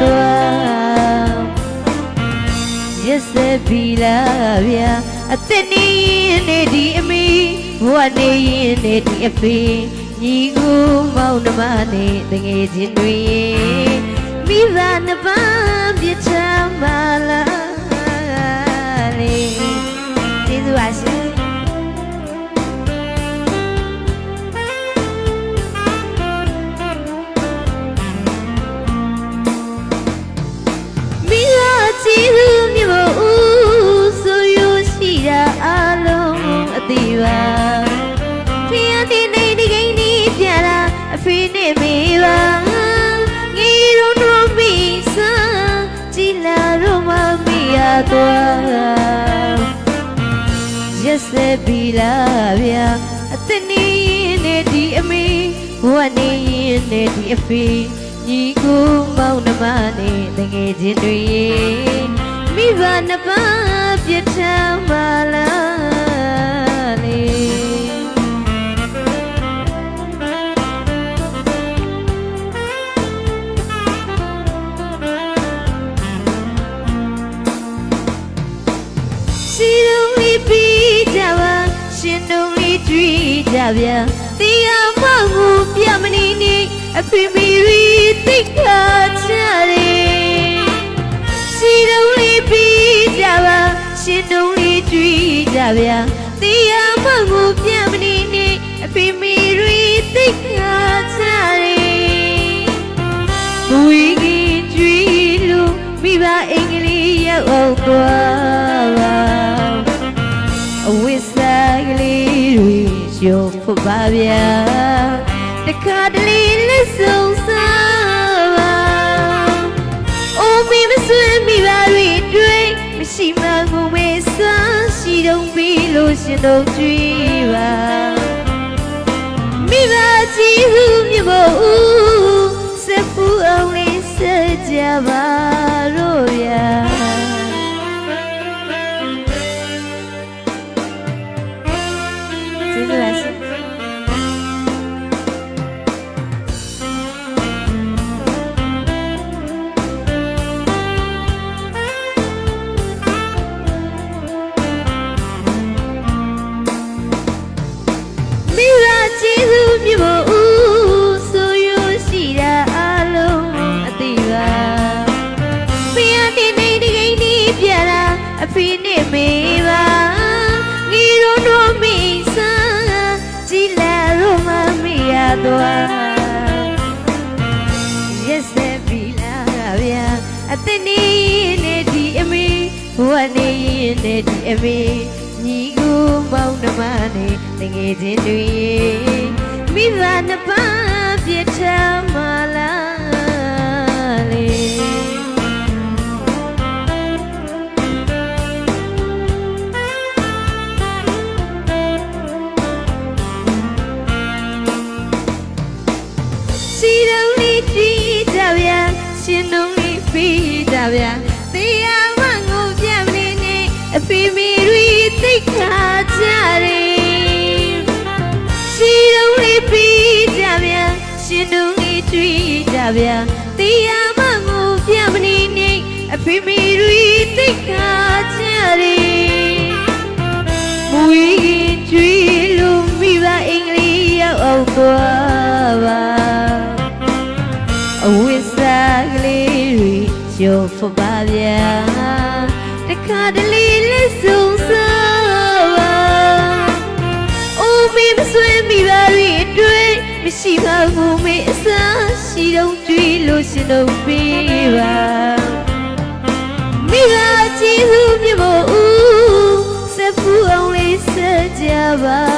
သွားရက်စက်ပြီလားဗျာအသက်နေရင်နေဒီအမေဘဝနေရင်နေဒီအဖေညီကိုမောင်နှမနဲ့တငယ်ချင်းတွေမိဘနှစ်ပါးပြစ်ချမ်းပါလား မိရတော့ရက်စက်ပြီလားဗျာအသက်နေရင်နဲ့ဒီအမေဘဝနေရင်နဲ့ဒီအဖေညီကိုမောင်နှမနဲ့တငယ်ချင်းတွေမိဘနှစ်ပါးပြစ်ထမ်းပါလား လုံးလေးပြီးကြပါရှင်တို့လေးတွေ့ကြဗျာတရားမဟုတ်ပြမနေနေအဖေမီရီသိခါချတယ်စီလုံးလေးပြီးကြပါရှင်တို့လေးတွေ့ကြဗျာတရားမဟုတ်ပြမနေနေအဖေမီရီသိခါချတယ်ဘဝကြီးကြွေလို့မိဘအင်္ဂလိပ်ရောက်အောင်သွားပါ တွေရုပ်ဖို့ပါဗျာတခါတလေလက်ဆုံးစားပါအိုမီမဆွေးမိပါတွေတွေ့မရှိမှငုံမေးစားရှိတော့ပြီးလို့ရှင်တို့ကြွေးပါမိဘကြည့်ဟုမြမို့စက်ဖူးအောင်လေးစကြပါတော့ဗျာ သွားရက်စက်ပြီလားဗျာအသက်နေနေဒီအမေဘဝနေနေဒီအမေညီကိုမောင်နှမနဲ့တငယ်ချင်းတွေမိဘနှစ်ပါးပြစ်ထမ်းမလားလေ ဖေမေရီသိခါကြတယ်စီတုံးလေးပြီးကြဗျာရှင်တုံးလေးကြည့်ကြဗျာတရားမငိုပြမနေနဲ့အဖေမေရီသိခါကြတယ်မွေးရင်ကြွေးလို့မိဘအင်္ဂလိပ်ရောက်အောင်သွားပါအဝိစာကလေးတွေရုပ်ဖပါဗျာတခါ ဆွေးမိပါရီအတွေ့မရှိပါဘူးမေအစားရှိတော့တွေ့လို့ရှင်တော့ပေးပါမိသားကြီးဟုမြေမို့ဦးစဖူအောင်လေးစကြပါ